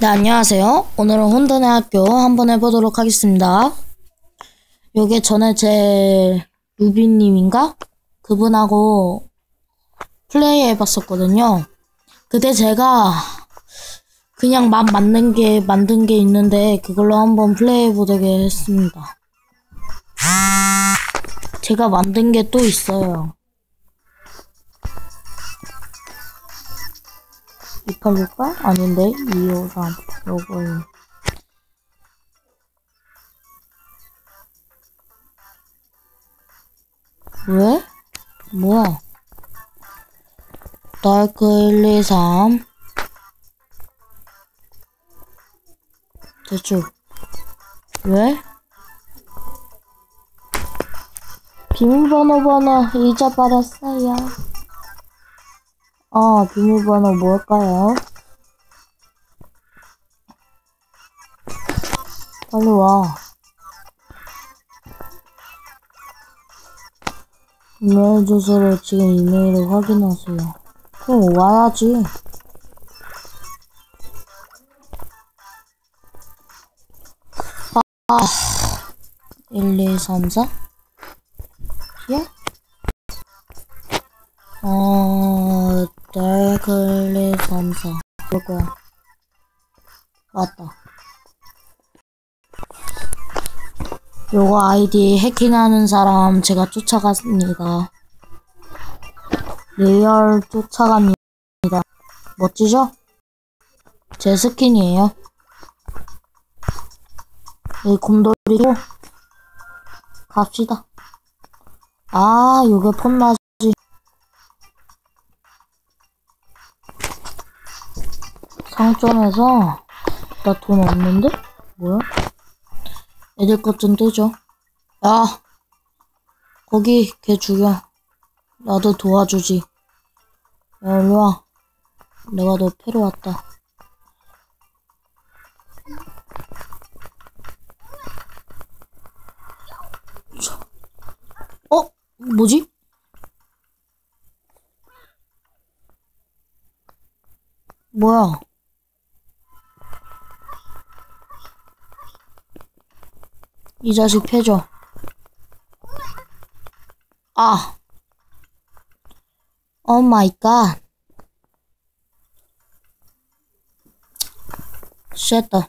네, 안녕하세요. 오늘은 혼돈의 학교 한번 해보도록 하겠습니다. 요게 전에 제 루비님인가? 그분하고 플레이 해봤었거든요. 그때 제가 그냥 맘 만든 게, 만든 게 있는데 그걸로 한번 플레이 해보게 했습니다. 제가 만든 게 또 있어요. 2868? 아닌데 253 요거 왜? 뭐야 달크 123 대충 왜? 비밀번호 번호 잊어버렸어요 아, 비밀번호 뭘까요? 빨리 와. 이메일 주소를 지금 이메일을 확인하세요. 그럼 와야지. 아, 1, 2, 3, 4? 예? 어, 달클리 3, 4. 그럴 거야. 맞다. 요거 아이디 해킹하는 사람 제가 쫓아갔습니다. 레이얼 쫓아갑니다. 멋지죠? 제 스킨이에요. 이 곰돌이고 갑시다. 아, 요게 폰맞이. 상점에서 나 돈 없는데? 뭐야? 애들 것좀 떼줘. 야, 거기 걔 죽여. 나도 도와주지. 야, 일로 와. 내가 너 패러 왔다. 어? 뭐지? 뭐야? 이 자식 패줘. 아. 오 마이 갓. 쉣다.